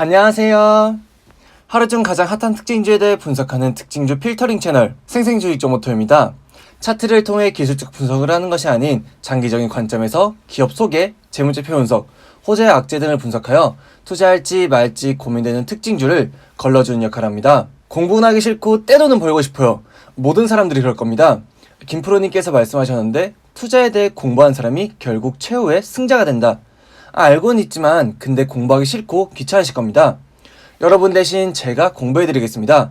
안녕하세요. 하루 중 가장 핫한 특징주에 대해 분석하는 특징주 필터링 채널 생생주익조모토입니다. 차트를 통해 기술적 분석을 하는 것이 아닌 장기적인 관점에서 기업 소개, 재무제표 분석, 호재와 악재 등을 분석하여 투자할지 말지 고민되는 특징주를 걸러주는 역할을 합니다. 공부는 하기 싫고 떼돈은 벌고 싶어요. 모든 사람들이 그럴 겁니다. 김프로님께서 말씀하셨는데 투자에 대해 공부한 사람이 결국 최후의 승자가 된다. 아, 알고는 있지만 근데 공부하기 싫고 귀찮으실 겁니다. 여러분 대신 제가 공부해드리겠습니다.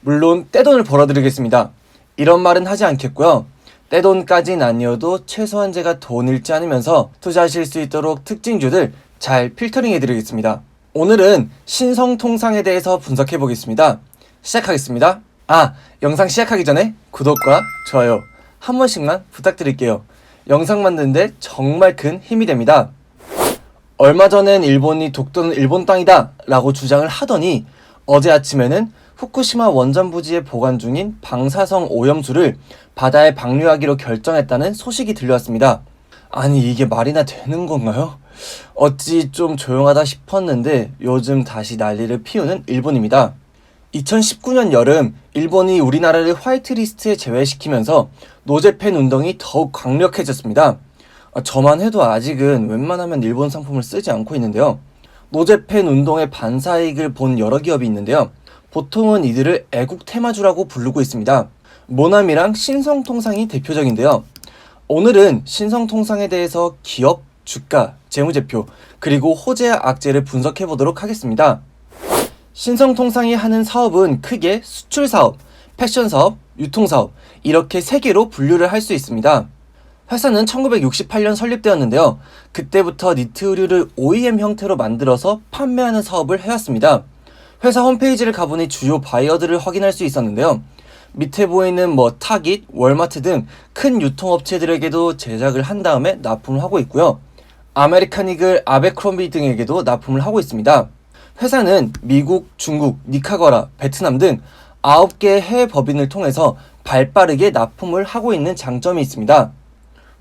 물론 떼돈을 벌어드리겠습니다. 이런 말은 하지 않겠고요. 떼돈까진 아니어도 최소한 제가 돈 잃지 않으면서 투자하실 수 있도록 특징주들 잘 필터링 해드리겠습니다. 오늘은 신성통상에 대해서 분석해 보겠습니다. 시작하겠습니다. 아, 영상 시작하기 전에 구독과 좋아요 한 번씩만 부탁드릴게요. 영상 만드는데 정말 큰 힘이 됩니다. 얼마 전엔 일본이 독도는 일본 땅이다 라고 주장을 하더니 어제 아침에는 후쿠시마 원전 부지에 보관 중인 방사성 오염수를 바다에 방류하기로 결정했다는 소식이 들려왔습니다. 아니 이게 말이나 되는 건가요? 어찌 좀 조용하다 싶었는데 요즘 다시 난리를 피우는 일본입니다. 2019년 여름 일본이 우리나라를 화이트리스트에 제외시키면서 노제팬 운동이 더욱 강력해졌습니다. 아, 저만 해도 아직은 웬만하면 일본 상품을 쓰지 않고 있는데요. 노제팬 운동의 반사이익을 본 여러 기업이 있는데요. 보통은 이들을 애국 테마주라고 부르고 있습니다. 모나미랑 신성통상이 대표적인데요. 오늘은 신성통상에 대해서 기업, 주가, 재무제표, 그리고 호재와 악재를 분석해 보도록 하겠습니다. 신성통상이 하는 사업은 크게 수출 사업, 패션 사업, 유통 사업 이렇게 세 개로 분류를 할 수 있습니다. 회사는 1968년 설립되었는데요. 그때부터 니트 의류를 OEM 형태로 만들어서 판매하는 사업을 해왔습니다. 회사 홈페이지를 가보니 주요 바이어들을 확인할 수 있었는데요. 밑에 보이는 뭐 타깃, 월마트 등 큰 유통업체들에게도 제작을 한 다음에 납품을 하고 있고요. 아메리칸 이글, 아베크롬비 등에게도 납품을 하고 있습니다. 회사는 미국, 중국, 니카거라, 베트남 등 9개의 해외 법인을 통해서 발 빠르게 납품을 하고 있는 장점이 있습니다.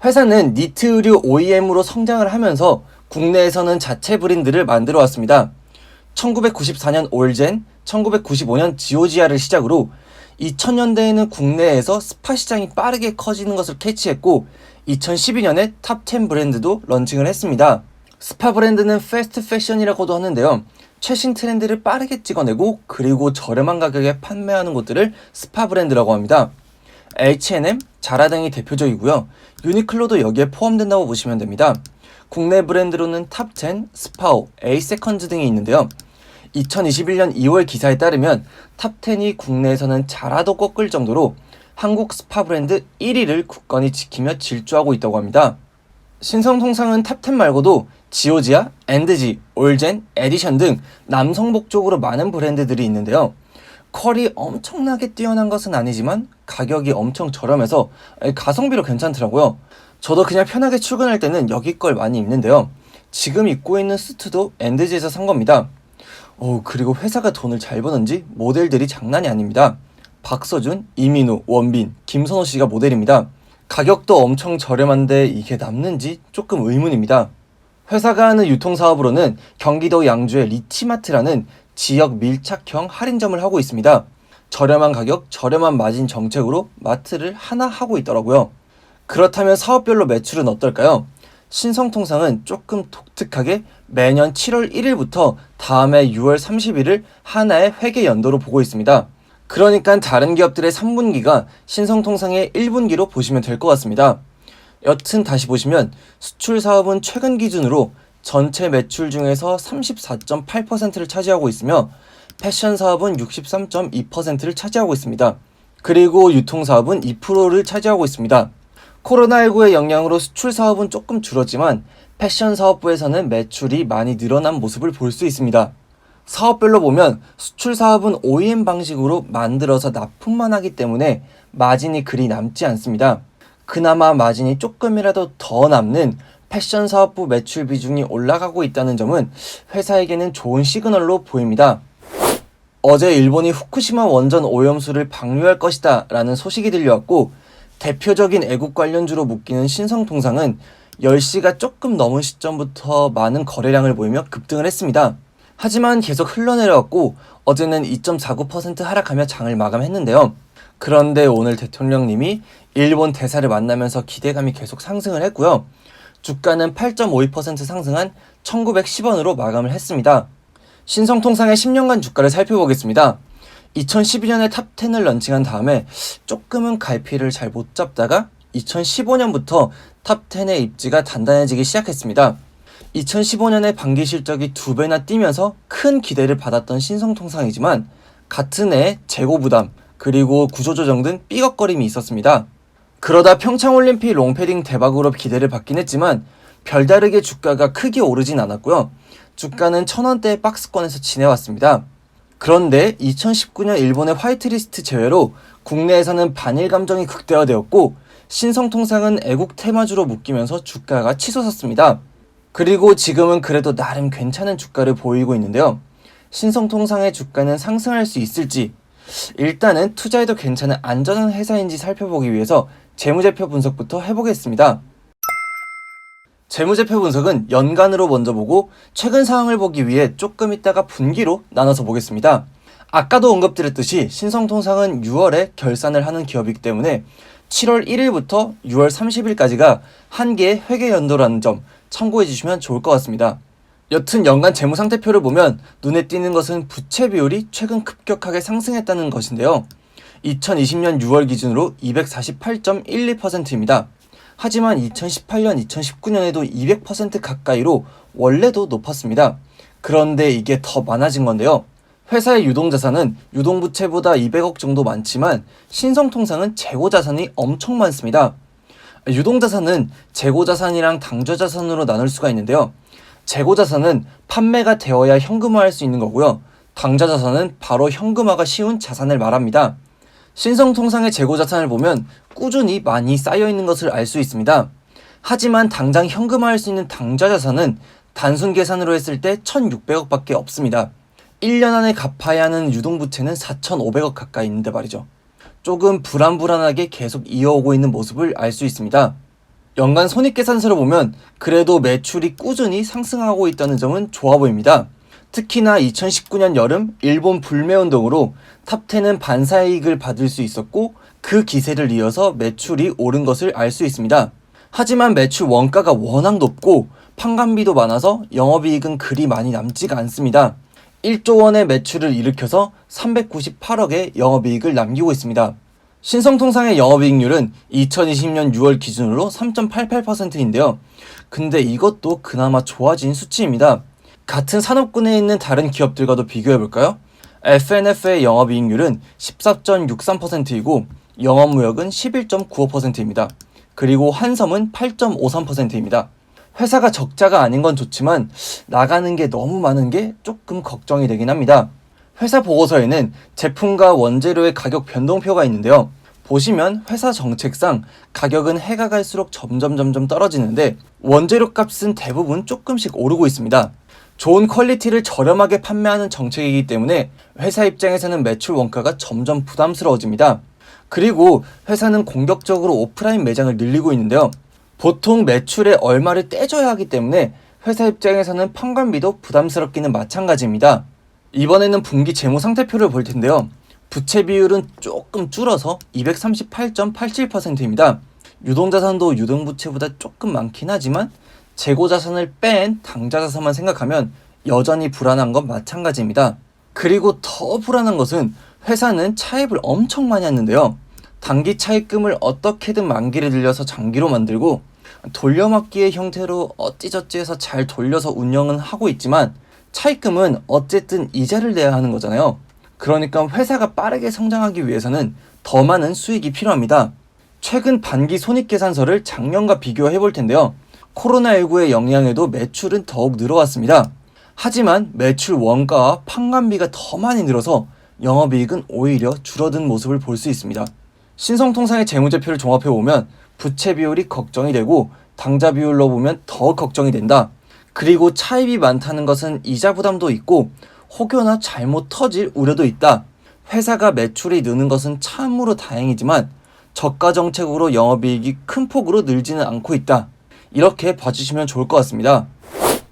회사는 니트 의류 OEM으로 성장을 하면서 국내에서는 자체 브랜드를 만들어 왔습니다. 1994년 올젠, 1995년 지오지아를 시작으로 2000년대에는 국내에서 스파 시장이 빠르게 커지는 것을 캐치했고 2012년에 탑10 브랜드도 런칭을 했습니다. 스파 브랜드는 패스트 패션이라고도 하는데요. 최신 트렌드를 빠르게 찍어내고 그리고 저렴한 가격에 판매하는 곳들을 스파 브랜드라고 합니다. H&M, 자라 등이 대표적이고요. 유니클로도 여기에 포함된다고 보시면 됩니다. 국내 브랜드로는 탑10, 스파오, 에이세컨즈 등이 있는데요. 2021년 2월 기사에 따르면 탑10이 국내에서는 자라도 꺾을 정도로 한국 스파 브랜드 1위를 굳건히 지키며 질주하고 있다고 합니다. 신성통상은 탑10 말고도 지오지아, 엔드지, 올젠, 에디션 등 남성복 쪽으로 많은 브랜드들이 있는데요. 컬이 엄청나게 뛰어난 것은 아니지만 가격이 엄청 저렴해서 가성비로 괜찮더라고요. 저도 그냥 편하게 출근할 때는 여기 걸 많이 입는데요. 지금 입고 있는 수트도 엔드지에서 산 겁니다. 오, 그리고 회사가 돈을 잘 버는지 모델들이 장난이 아닙니다. 박서준, 이민우, 원빈, 김선호 씨가 모델입니다. 가격도 엄청 저렴한데 이게 남는지 조금 의문입니다. 회사가 하는 유통사업으로는 경기도 양주의 리치마트라는 지역 밀착형 할인점을 하고 있습니다. 저렴한 가격, 저렴한 마진 정책으로 마트를 하나 하고 있더라고요. 그렇다면 사업별로 매출은 어떨까요? 신성통상은 조금 독특하게 매년 7월 1일부터 다음해 6월 30일을 하나의 회계 연도로 보고 있습니다. 그러니까 다른 기업들의 3분기가 신성통상의 1분기로 보시면 될 것 같습니다. 여튼 다시 보시면 수출 사업은 최근 기준으로 전체 매출 중에서 34.8%를 차지하고 있으며 패션 사업은 63.2%를 차지하고 있습니다. 그리고 유통 사업은 2%를 차지하고 있습니다. 코로나19의 영향으로 수출 사업은 조금 줄었지만 패션 사업부에서는 매출이 많이 늘어난 모습을 볼 수 있습니다. 사업별로 보면 수출 사업은 OEM 방식으로 만들어서 납품만 하기 때문에 마진이 그리 남지 않습니다. 그나마 마진이 조금이라도 더 남는 패션 사업부 매출 비중이 올라가고 있다는 점은 회사에게는 좋은 시그널로 보입니다. 어제 일본이 후쿠시마 원전 오염수를 방류할 것이다 라는 소식이 들려왔고 대표적인 애국 관련주로 묶이는 신성통상은 10시가 조금 넘은 시점부터 많은 거래량을 보이며 급등을 했습니다. 하지만 계속 흘러내려왔고 어제는 2.49% 하락하며 장을 마감했는데요. 그런데 오늘 대통령님이 일본 대사를 만나면서 기대감이 계속 상승을 했고요. 주가는 8.52% 상승한 1910원으로 마감을 했습니다. 신성통상의 10년간 주가를 살펴보겠습니다. 2012년에 탑10을 런칭한 다음에 조금은 갈피를 잘 못 잡다가 2015년부터 탑10의 입지가 단단해지기 시작했습니다. 2015년에 반기 실적이 두 배나 뛰면서 큰 기대를 받았던 신성통상이지만 같은 해 재고 부담 그리고 구조조정 등 삐걱거림이 있었습니다. 그러다 평창올림픽 롱패딩 대박으로 기대를 받긴 했지만 별다르게 주가가 크게 오르진 않았고요. 주가는 천원대 박스권에서 지내왔습니다. 그런데 2019년 일본의 화이트리스트 제외로 국내에서는 반일 감정이 극대화되었고 신성통상은 애국 테마주로 묶이면서 주가가 치솟았습니다. 그리고 지금은 그래도 나름 괜찮은 주가를 보이고 있는데요. 신성통상의 주가는 상승할 수 있을지 일단은 투자해도 괜찮은 안전한 회사인지 살펴보기 위해서 재무제표 분석부터 해보겠습니다. 재무제표 분석은 연간으로 먼저 보고 최근 상황을 보기 위해 조금 있다가 분기로 나눠서 보겠습니다. 아까도 언급드렸듯이 신성통상은 6월에 결산을 하는 기업이기 때문에 7월 1일부터 6월 30일까지가 한 개의 회계 연도라는 점 참고해 주시면 좋을 것 같습니다. 여튼 연간 재무 상태표를 보면 눈에 띄는 것은 부채 비율이 최근 급격하게 상승했다는 것인데요. 2020년 6월 기준으로 248.12%입니다. 하지만 2018년, 2019년에도 200% 가까이로 원래도 높았습니다. 그런데 이게 더 많아진 건데요. 회사의 유동자산은 유동부채보다 200억 정도 많지만 신성통상은 재고자산이 엄청 많습니다. 유동자산은 재고자산이랑 당좌자산으로 나눌 수가 있는데요. 재고자산은 판매가 되어야 현금화할 수 있는 거고요. 당좌자산은 바로 현금화가 쉬운 자산을 말합니다. 신성통상의 재고 자산을 보면 꾸준히 많이 쌓여 있는 것을 알 수 있습니다. 하지만 당장 현금화할 수 있는 당좌 자산은 단순 계산으로 했을 때 1,600억 밖에 없습니다. 1년 안에 갚아야 하는 유동부채는 4,500억 가까이 있는데 말이죠. 조금 불안불안하게 계속 이어오고 있는 모습을 알 수 있습니다. 연간 손익계산서를 보면 그래도 매출이 꾸준히 상승하고 있다는 점은 좋아 보입니다. 특히나 2019년 여름 일본 불매운동으로 탑10은 반사이익을 받을 수 있었고 그 기세를 이어서 매출이 오른 것을 알 수 있습니다. 하지만 매출 원가가 워낙 높고 판관비도 많아서 영업이익은 그리 많이 남지가 않습니다. 1조 원의 매출을 일으켜서 398억의 영업이익을 남기고 있습니다. 신성통상의 영업이익률은 2020년 6월 기준으로 3.88%인데요. 근데 이것도 그나마 좋아진 수치입니다. 같은 산업군에 있는 다른 기업들과도 비교해 볼까요? FNF의 영업이익률은 14.63%이고 영업무역은 11.95%입니다. 그리고 한섬은 8.53%입니다. 회사가 적자가 아닌 건 좋지만 나가는 게 너무 많은 게 조금 걱정이 되긴 합니다. 회사 보고서에는 제품과 원재료의 가격 변동표가 있는데요. 보시면 회사 정책상 가격은 해가 갈수록 점점 점점 떨어지는데 원재료 값은 대부분 조금씩 오르고 있습니다. 좋은 퀄리티를 저렴하게 판매하는 정책이기 때문에 회사 입장에서는 매출 원가가 점점 부담스러워집니다. 그리고 회사는 공격적으로 오프라인 매장을 늘리고 있는데요. 보통 매출에 얼마를 떼줘야 하기 때문에 회사 입장에서는 판관비도 부담스럽기는 마찬가지입니다. 이번에는 분기 재무 상태표를 볼 텐데요. 부채 비율은 조금 줄어서 238.87%입니다. 유동자산도 유동부채보다 조금 많긴 하지만 재고 자산을 뺀 당좌 자산만 생각하면 여전히 불안한 건 마찬가지입니다. 그리고 더 불안한 것은 회사는 차입을 엄청 많이 했는데요. 단기 차입금을 어떻게든 만기를 늘려서 장기로 만들고 돌려막기의 형태로 어찌저찌 해서 잘 돌려서 운영은 하고 있지만 차입금은 어쨌든 이자를 내야 하는 거잖아요. 그러니까 회사가 빠르게 성장하기 위해서는 더 많은 수익이 필요합니다. 최근 반기 손익계산서를 작년과 비교해 볼 텐데요. 코로나19의 영향에도 매출은 더욱 늘어왔습니다. 하지만 매출 원가와 판관비가 더 많이 늘어서 영업이익은 오히려 줄어든 모습을 볼 수 있습니다. 신성통상의 재무제표를 종합해 보면 부채 비율이 걱정이 되고 당좌 비율로 보면 더 걱정이 된다. 그리고 차입이 많다는 것은 이자 부담도 있고 혹여나 잘못 터질 우려도 있다. 회사가 매출이 느는 것은 참으로 다행이지만 저가 정책으로 영업이익이 큰 폭으로 늘지는 않고 있다. 이렇게 봐주시면 좋을 것 같습니다.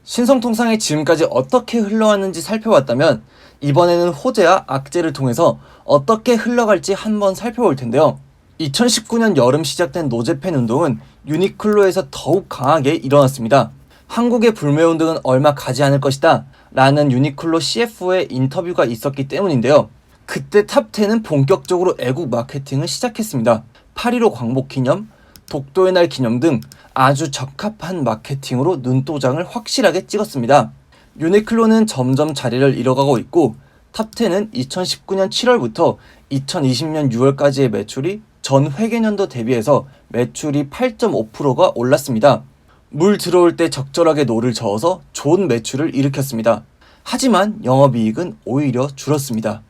신성통상이 지금까지 어떻게 흘러왔는지 살펴봤다면 이번에는 호재와 악재를 통해서 어떻게 흘러갈지 한번 살펴볼 텐데요. 2019년 여름 시작된 노제팬 운동은 유니클로에서 더욱 강하게 일어났습니다. 한국의 불매 운동은 얼마 가지 않을 것이다 라는 유니클로 CF의 인터뷰가 있었기 때문인데요. 그때 탑10은 본격적으로 애국 마케팅을 시작했습니다. 8.15 광복 기념, 독도의 날 기념 등 아주 적합한 마케팅으로 눈도장을 확실하게 찍었습니다. 유니클로는 점점 자리를 잃어가고 있고 탑10은 2019년 7월부터 2020년 6월까지의 매출이 전 회계년도 대비해서 매출이 8.5%가 올랐습니다. 물 들어올 때 적절하게 노를 저어서 좋은 매출을 일으켰습니다. 하지만 영업이익은 오히려 줄었습니다.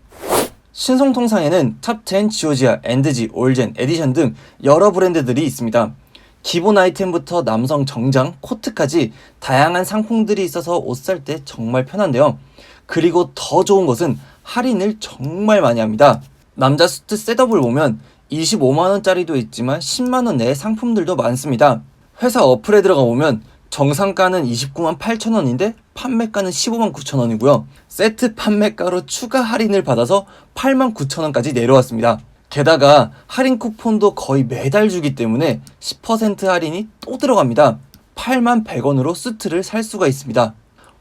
신성통상에는 탑10, 지오지아, 엔드지, 올젠, 에디션 등 여러 브랜드들이 있습니다. 기본 아이템부터 남성 정장, 코트까지 다양한 상품들이 있어서 옷 살 때 정말 편한데요. 그리고 더 좋은 것은 할인을 정말 많이 합니다. 남자 수트 셋업을 보면 25만원짜리도 있지만 10만원 내의 상품들도 많습니다. 회사 어플에 들어가 보면 정상가는 29만 8천 원인데 판매가는 15만 9천 원이고요. 세트 판매가로 추가 할인을 받아서 8만 9천 원까지 내려왔습니다. 게다가 할인 쿠폰도 거의 매달 주기 때문에 10% 할인이 또 들어갑니다. 8만 100원으로 수트를 살 수가 있습니다.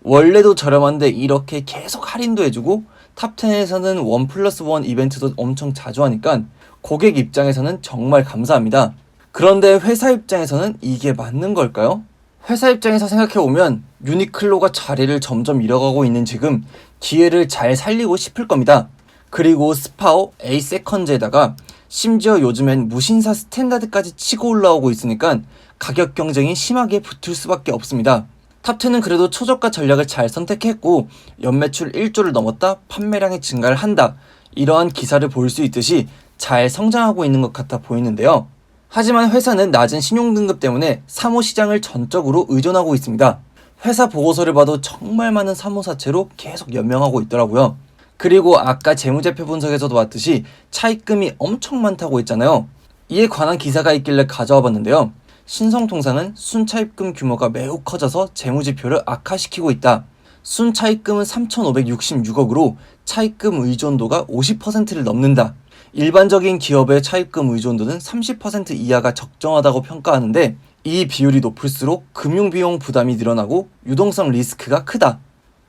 원래도 저렴한데 이렇게 계속 할인도 해주고 탑10에서는 원 플러스 원 이벤트도 엄청 자주 하니까 고객 입장에서는 정말 감사합니다. 그런데 회사 입장에서는 이게 맞는 걸까요? 회사 입장에서 생각해보면 유니클로가 자리를 점점 잃어가고 있는 지금 기회를 잘 살리고 싶을 겁니다. 그리고 스파오, 에이세컨즈에다가 심지어 요즘엔 무신사 스탠다드까지 치고 올라오고 있으니까 가격 경쟁이 심하게 붙을 수밖에 없습니다. 탑10은 그래도 초저가 전략을 잘 선택했고 연매출 1조를 넘었다 판매량이 증가를 한다 이러한 기사를 볼 수 있듯이 잘 성장하고 있는 것 같아 보이는데요. 하지만 회사는 낮은 신용등급 때문에 사모 시장을 전적으로 의존하고 있습니다. 회사 보고서를 봐도 정말 많은 사모사채로 계속 연명하고 있더라고요. 그리고 아까 재무제표 분석에서도 봤듯이 차입금이 엄청 많다고 했잖아요. 이에 관한 기사가 있길래 가져와 봤는데요. 신성통상은 순차입금 규모가 매우 커져서 재무지표를 악화시키고 있다. 순차입금은 3,566억으로 차입금 의존도가 50%를 넘는다. 일반적인 기업의 차입금 의존도는 30% 이하가 적정하다고 평가하는데 이 비율이 높을수록 금융비용 부담이 늘어나고 유동성 리스크가 크다.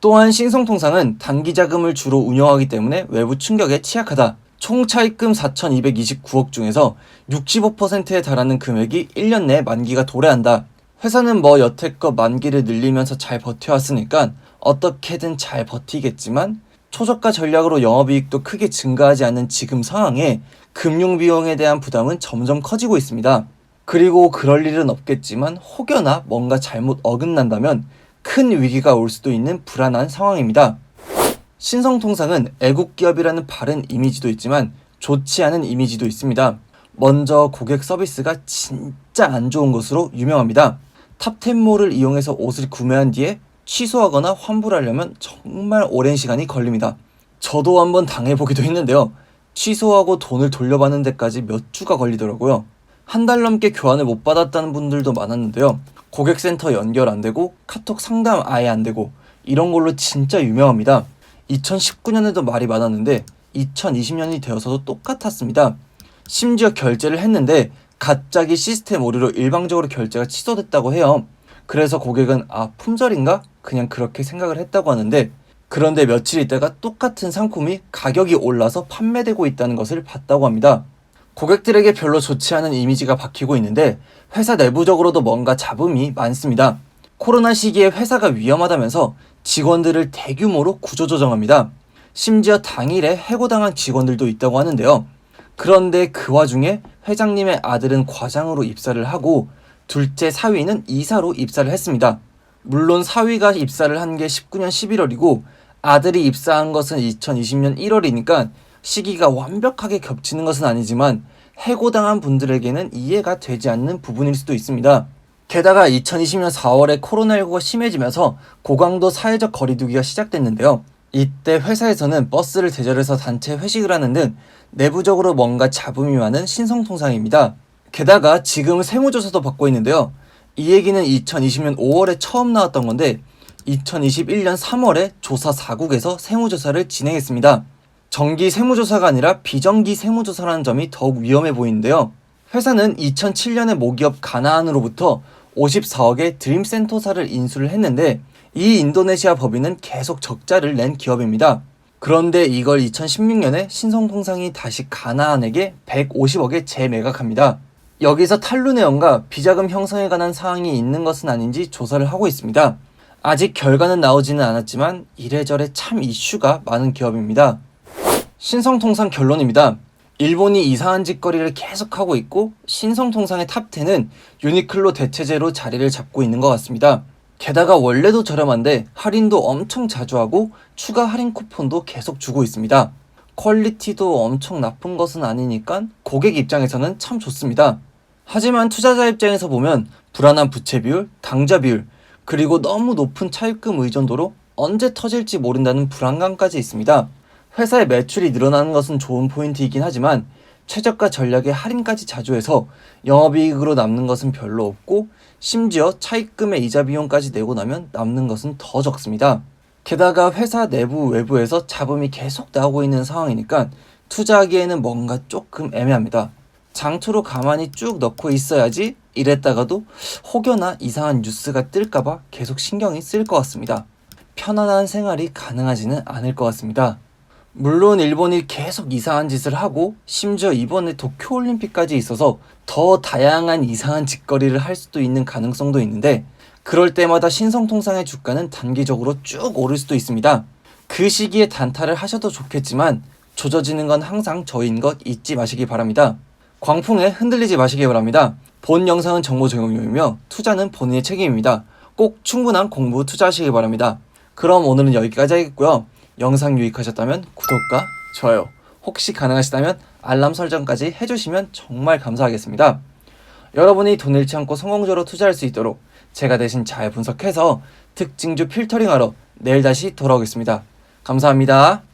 또한 신성통상은 단기 자금을 주로 운영하기 때문에 외부 충격에 취약하다. 총 차입금 4,229억 중에서 65%에 달하는 금액이 1년 내 만기가 도래한다. 회사는 뭐 여태껏 만기를 늘리면서 잘 버텨왔으니까 어떻게든 잘 버티겠지만 초저가 전략으로 영업이익도 크게 증가하지 않는 지금 상황에 금융비용에 대한 부담은 점점 커지고 있습니다. 그리고 그럴 일은 없겠지만 혹여나 뭔가 잘못 어긋난다면 큰 위기가 올 수도 있는 불안한 상황입니다. 신성통상은 애국기업이라는 바른 이미지도 있지만 좋지 않은 이미지도 있습니다. 먼저 고객 서비스가 진짜 안 좋은 것으로 유명합니다. 탑텐몰을 이용해서 옷을 구매한 뒤에 취소하거나 환불하려면 정말 오랜 시간이 걸립니다. 저도 한번 당해보기도 했는데요. 취소하고 돈을 돌려받는 데까지 몇 주가 걸리더라고요. 한 달 넘게 교환을 못 받았다는 분들도 많았는데요. 고객센터 연결 안 되고 카톡 상담 아예 안 되고 이런 걸로 진짜 유명합니다. 2019년에도 말이 많았는데 2020년이 되어서도 똑같았습니다. 심지어 결제를 했는데 갑자기 시스템 오류로 일방적으로 결제가 취소됐다고 해요. 그래서 고객은 아 품절인가? 그냥 그렇게 생각을 했다고 하는데 그런데 며칠 있다가 똑같은 상품이 가격이 올라서 판매되고 있다는 것을 봤다고 합니다. 고객들에게 별로 좋지 않은 이미지가 박히고 있는데 회사 내부적으로도 뭔가 잡음이 많습니다. 코로나 시기에 회사가 위험하다면서 직원들을 대규모로 구조조정합니다. 심지어 당일에 해고당한 직원들도 있다고 하는데요. 그런데 그 와중에 회장님의 아들은 과장으로 입사를 하고 둘째 사위는 이사로 입사를 했습니다. 물론 사위가 입사를 한 게 19년 11월이고 아들이 입사한 것은 2020년 1월이니까 시기가 완벽하게 겹치는 것은 아니지만 해고당한 분들에게는 이해가 되지 않는 부분일 수도 있습니다. 게다가 2020년 4월에 코로나19가 심해지면서 고강도 사회적 거리두기가 시작됐는데요. 이때 회사에서는 버스를 대절해서 단체 회식을 하는 등 내부적으로 뭔가 잡음이 많은 신성통상입니다. 게다가 지금 세무조사도 받고 있는데요. 이 얘기는 2020년 5월에 처음 나왔던 건데 2021년 3월에 조사 4국에서 세무조사를 진행했습니다. 정기 세무조사가 아니라 비정기 세무조사라는 점이 더욱 위험해 보이는데요. 회사는 2007년에 모기업 가나안으로부터 54억의 드림센토사를 인수를 했는데 이 인도네시아 법인은 계속 적자를 낸 기업입니다. 그런데 이걸 2016년에 신성통상이 다시 가나안에게 150억에 재매각합니다. 여기서 탈루 내용과 비자금 형성에 관한 사항이 있는 것은 아닌지 조사를 하고 있습니다. 아직 결과는 나오지는 않았지만 이래저래 참 이슈가 많은 기업입니다. 신성통상 결론입니다. 일본이 이상한 짓거리를 계속하고 있고 신성통상의 탑10은 유니클로 대체제로 자리를 잡고 있는 것 같습니다. 게다가 원래도 저렴한데 할인도 엄청 자주 하고 추가 할인 쿠폰도 계속 주고 있습니다. 퀄리티도 엄청 나쁜 것은 아니니까 고객 입장에서는 참 좋습니다. 하지만 투자자 입장에서 보면 불안한 부채 비율, 당좌 비율, 그리고 너무 높은 차입금 의존도로 언제 터질지 모른다는 불안감까지 있습니다. 회사의 매출이 늘어나는 것은 좋은 포인트이긴 하지만 최저가 전략에 할인까지 자주 해서 영업이익으로 남는 것은 별로 없고 심지어 차입금의 이자 비용까지 내고 나면 남는 것은 더 적습니다. 게다가 회사 내부 외부에서 잡음이 계속 나오고 있는 상황이니까 투자하기에는 뭔가 조금 애매합니다. 장초로 가만히 쭉 넣고 있어야지 이랬다가도 혹여나 이상한 뉴스가 뜰까봐 계속 신경이 쓰일 것 같습니다. 편안한 생활이 가능하지는 않을 것 같습니다. 물론 일본이 계속 이상한 짓을 하고 심지어 이번에 도쿄올림픽까지 있어서 더 다양한 이상한 짓거리를 할 수도 있는 가능성도 있는데 그럴 때마다 신성통상의 주가는 단기적으로 쭉 오를 수도 있습니다. 그 시기에 단타를 하셔도 좋겠지만 조져지는 건 항상 저인 것 잊지 마시기 바랍니다. 광풍에 흔들리지 마시기 바랍니다. 본 영상은 정보 제공용이며 투자는 본인의 책임입니다. 꼭 충분한 공부 투자하시기 바랍니다. 그럼 오늘은 여기까지 하겠고요. 영상 유익하셨다면 구독과 좋아요, 혹시 가능하시다면 알람 설정까지 해주시면 정말 감사하겠습니다. 여러분이 돈 잃지 않고 성공적으로 투자할 수 있도록 제가 대신 잘 분석해서 특징주 필터링하러 내일 다시 돌아오겠습니다. 감사합니다.